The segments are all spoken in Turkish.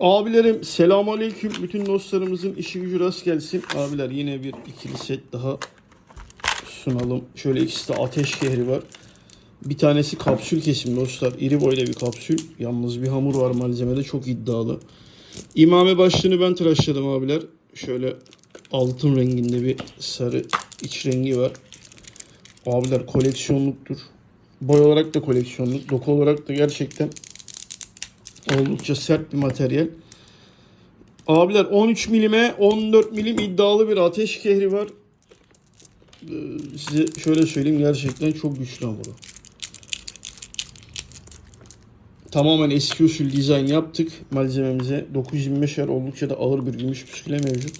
Abilerim selamun aleyküm. Bütün dostlarımızın işi gücü rast gelsin. Abiler yine bir ikili set daha sunalım. Şöyle ikisi de ateş kehri var. Bir tanesi kapsül kesim dostlar. İri boyda bir kapsül. Yalnız bir hamur var malzemede çok iddialı. İmame başlığını ben tıraşladım abiler. Şöyle altın renginde bir sarı iç rengi var. Abiler koleksiyonluktur. Boy olarak da koleksiyonluk. Doku olarak da gerçekten oldukça sert bir materyal. Abiler 13 milime 14 milim iddialı bir ateş kehri var. Ee, size şöyle söyleyeyim gerçekten çok güçlü hamuru. Tamamen eski usul dizayn yaptık malzememize. 925 er oldukça da ağır bir gümüş püsküle mevcut.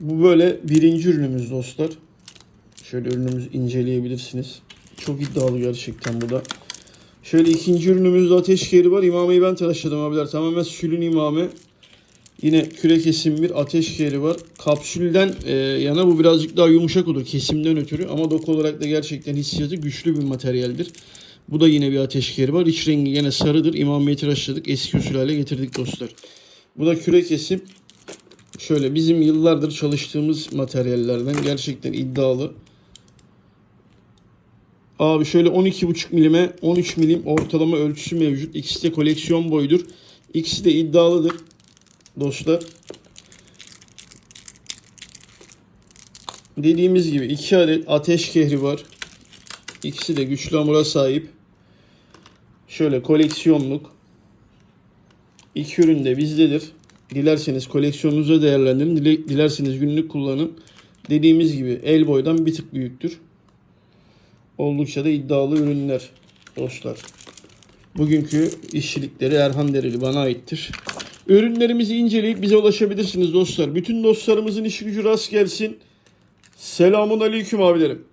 Bu böyle birinci ürünümüz dostlar. Şöyle ürünümüzü inceleyebilirsiniz. Çok iddialı gerçekten bu da. Şöyle ikinci ürünümüzde ateş kehri var. İmameyi ben tıraşladım abiler. Tamamen sülün imame. Yine küre kesim bir ateş kehri var. Kapsülden e, yana bu birazcık daha yumuşak olur kesimden ötürü. Ama doku olarak da gerçekten hissiyatı güçlü bir materyaldir. Bu da yine bir ateş kehri var. İç rengi yine sarıdır. İmameyi tıraşladık. Eski usul hale getirdik dostlar. Bu da küre kesim. Şöyle bizim yıllardır çalıştığımız materyallerden gerçekten iddialı. Abi şöyle 12,5 milime 13 milim ortalama ölçüsü mevcut. İkisi de koleksiyon boyudur. İkisi de iddialıdır. Dostlar. Dediğimiz gibi iki adet ateş kehri var. İkisi de güçlü hamura sahip. Şöyle koleksiyonluk. İki ürün de bizdedir. Dilerseniz koleksiyonunuza değerlendirin. Dile- Dilerseniz günlük kullanın. Dediğimiz gibi el boydan bir tık büyüktür. Oldukça da iddialı ürünler dostlar. Bugünkü işçilikleri Erhan Dereli bana aittir. Ürünlerimizi inceleyip bize ulaşabilirsiniz dostlar. Bütün dostlarımızın işi gücü rast gelsin. Selamun aleyküm abilerim.